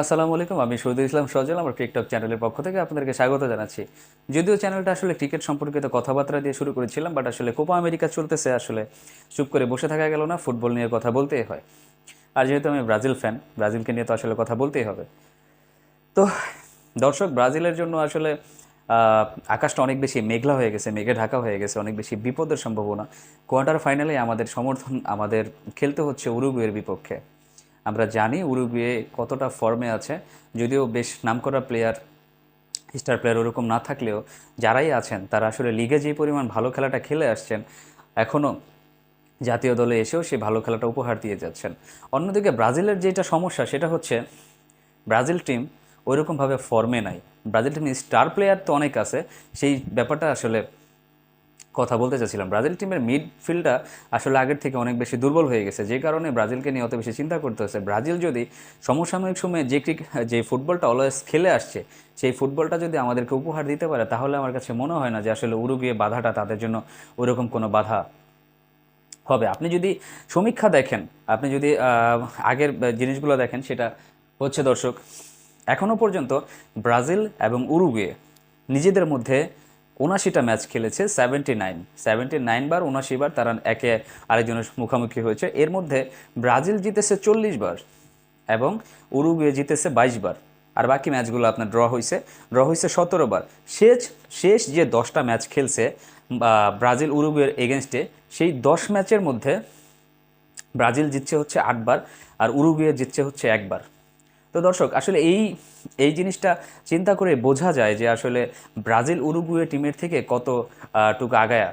আসসালামু আলাইকুম, আমি শহীদুল ইসলাম সজল, আমার টিকটক চ্যানেলের পক্ষ থেকে আপনাদেরকে স্বাগত জানাচ্ছি। যদিও চ্যানেলটা আসলে ক্রিকেট সম্পর্কিত কথাবার্তা দিয়ে শুরু করেছিলাম, বাট আসলে কোপা আমেরিকা চলতেছে, আসলে চুপ করে বসে থাকা গেল না, ফুটবল নিয়ে কথা বলতেই হয়। আর যেহেতু আমি ব্রাজিল ফ্যান, ব্রাজিলকে নিয়ে তো আসলে কথা বলতেই হবে। তো দর্শক, ব্রাজিলের জন্য আসলে আকাশটা অনেক বেশি মেঘলা হয়ে গেছে, মেঘে ঢাকা হয়ে গেছে, অনেক বেশি বিপদের সম্ভাবনা। কোয়ার্টার ফাইনালে আমাদের সমর্থন, আমাদের খেলতে হচ্ছে উরুগুয়ের বিপক্ষে। আমরা জানি উরুগুয়ে কতটা ফর্মে আছে, যদিও বেশ নামকরা প্লেয়ার, স্টার প্লেয়ার ওরকম না থাকলেও যারাই আছেন, তারা আসলে লিগে যে পরিমাণ ভালো খেলাটা খেলে আসছেন এখনও জাতীয় দলে এসেও সে ভালো খেলাটা উপহার দিয়ে যাচ্ছেন। অন্যদিকে ব্রাজিলের যেটা সমস্যা, সেটা হচ্ছে ব্রাজিল টিম ওইরকমভাবে ফর্মে নাই। ব্রাজিল টিম স্টার প্লেয়ার তো অনেক আছে, সেই ব্যাপারটা আসলে কথা বলতে চাচ্ছিলাম। ব্রাজিল টিমের মিডফিল্ডটা আসলে আগের থেকে অনেক বেশি দুর্বল হয়ে গেছে, যে কারণে ব্রাজিলকে নিয়ে অত বেশি চিন্তা করতে হচ্ছে। ব্রাজিল যদি সমসাময়িক সময়ে যে ক্রিক যে ফুটবলটা অলওয়েজ খেলে আসছে, সেই ফুটবলটা যদি আমাদেরকে উপহার দিতে পারে, তাহলে আমার কাছে মনে হয় না যে আসলে উরুগুয়ে বাধাটা তাদের জন্য ওরকম কোনো বাধা হবে। আপনি যদি সমীক্ষা দেখেন, আপনি যদি আগের জিনিসগুলো দেখেন, সেটা হচ্ছে দর্শক এখনও পর্যন্ত ব্রাজিল এবং উরুগুয়ে নিজেদের মধ্যে উনাশিটা ম্যাচ খেলেছে সেভেন্টি নাইন সেভেন্টি নাইন বার উনাশি বার তারা একে আরেকজনের মুখোমুখি হয়েছে। এর মধ্যে ব্রাজিল জিতেছে চল্লিশ বার এবং উরুগুয়ে জিতেছে বাইশ বার। আর বাকি ম্যাচগুলো আপনার ড্র হয়েছে ড্র হয়েছে সতেরো বার। শেষ শেষ যে দশটা ম্যাচ খেলছে ব্রাজিল উরুগুয়ের এগেনস্টে সেই দশ ম্যাচের মধ্যে ব্রাজিল জিতছে হচ্ছে আটবার আর উরুগুয়ে জিতছে হচ্ছে একবার তো দর্শক, আসলে এই এই জিনিসটা চিন্তা করে বোঝা যায় যে আসলে ব্রাজিল উরুগুয়ে টিমের থেকে কত টুকু আগায়া।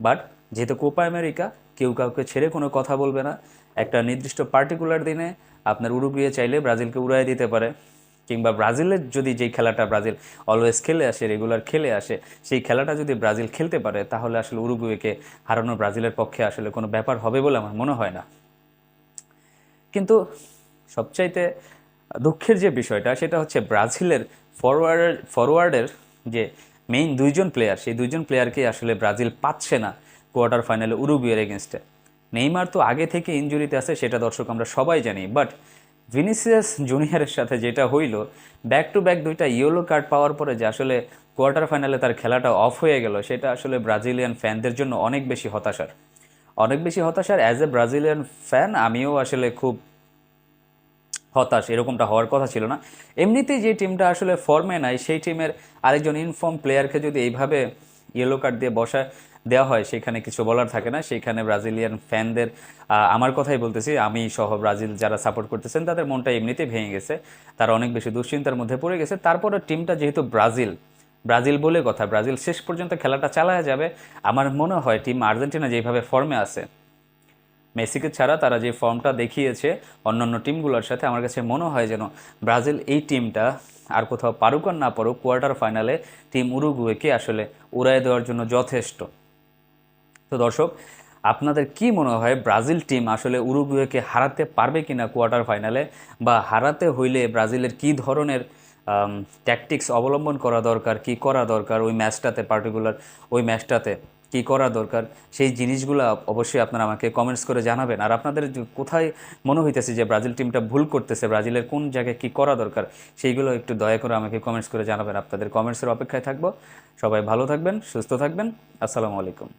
বাট যেহেতু কোপা আমেরিকা, কেউ কাউকে ছেড়ে কোনো কথা বলবে না। একটা নির্দিষ্ট পার্টিকুলার দিনে আপনার উরুগুয়ে চাইলে ব্রাজিলকে উড়াই দিতে পারে। কিংবা ব্রাজিলের যদি যেই খেলাটা ব্রাজিল অলওয়েজ খেলে আসে, রেগুলার খেলে আসে, সেই খেলাটা যদি ব্রাজিল খেলতে পারে, তাহলে আসলে উরুগুয়েকে হারানো ব্রাজিলের পক্ষে আসলে কোনো ব্যাপার হবে বলে আমার মনে হয় না। কিন্তু সবচাইতে দুঃখের যে বিষয়টা, সেটা হচ্ছে ব্রাজিলের ফরওয়ার্ডের ফরওয়ার্ডের যে মেইন দুইজন প্লেয়ার সেই দুইজন প্লেয়ারকে আসলে ব্রাজিল পাচ্ছে না কোয়ার্টার ফাইনালে উরুগুয়ের এগেনস্টে নেইমার তো আগে থেকে ইনজুরিতে আছে, সেটা দর্শক আমরা সবাই জানি বাট ভিনিসিয়াস জুনিয়রের সাথে যেটা হইল ব্যাক টু ব্যাক দুইটা ইয়েলো কার্ড পাওয়ার পরে যে আসলে কোয়ার্টার ফাইনালে তার খেলাটা অফ হয়ে গেল, সেটা আসলে ব্রাজিলিয়ান ফ্যানদের জন্য অনেক বেশি হতাশার। অনেক বেশি হতাশার অ্যাজ এ ব্রাজিলিয়ান ফ্যান আমিও আসলে খুব হতাশ, এরকমটা হওয়ার কথা ছিল না। এমনিতেই যে টিমটা আসলে ফর্মে নাই, সেই টিমের আরেকজন ইনফর্ম প্লেয়ারকে যদি এইভাবে ইয়েলো কার্ড দিয়ে বসা দেওয়া হয়, সেখানে কিছু বলার থাকে না। সেইখানে ব্রাজিলিয়ান ফ্যানদের আমার কথাই বলতেছি, আমি সহ ব্রাজিল যারা সাপোর্ট করতেছেন, তাদের মনটা এমনিতেই ভেঙে গেছে। তারা অনেক বেশি দুশ্চিন্তার মধ্যে পড়ে গেছে। তারপরে টিমটা যেহেতু ব্রাজিল ব্রাজিল বলে কথা ব্রাজিল শেষ পর্যন্ত খেলাটা চালায়া যাবে। আমার মনে হয় টিম আর্জেন্টিনা যেভাবে ফর্মে আছে মেসিকে ছাড়া তারা যে ফর্মটা দেখিয়েছে অন্যান্য টিমগুলোর সাথে, আমার কাছে মনে হয় যেন ব্রাজিল এই টিমটা আর কোথাও পারুক আর না পারুক, কোয়ার্টার ফাইনালে টিম উরুগুয়েকে আসলে উড়াই দেওয়ার জন্য যথেষ্ট। তো দর্শক, আপনাদের কি মনে হয় ব্রাজিল টিম আসলে উরুগুয়েকে হারাতে পারবে কিনা কোয়ার্টার ফাইনালে? বা হারাতে হইলে ব্রাজিলের কি ধরনের ট্যাকটিক্স অবলম্বন করা দরকার, কি করা দরকার ওই ম্যাচটাতে পার্টিকুলার ওই ম্যাচটাতে? কি করা দরকার, সেই জিনিসগুলো অবশ্যই আপনারা আমাকে কমেন্টস করে জানাবেন। আর আপনাদের কোথায় মনে হইতেছে যে ব্রাজিল টিমটা ভুল করতেছে, ব্রাজিলের কোন জায়গায় কি করা দরকার, সেইগুলো একটু দয়া করে আমাকে কমেন্টস করে জানাবেন। আপনাদের কমেন্টসের অপেক্ষায় থাকব। সবাই ভালো থাকবেন, সুস্থ থাকবেন। আসসালামু আলাইকুম।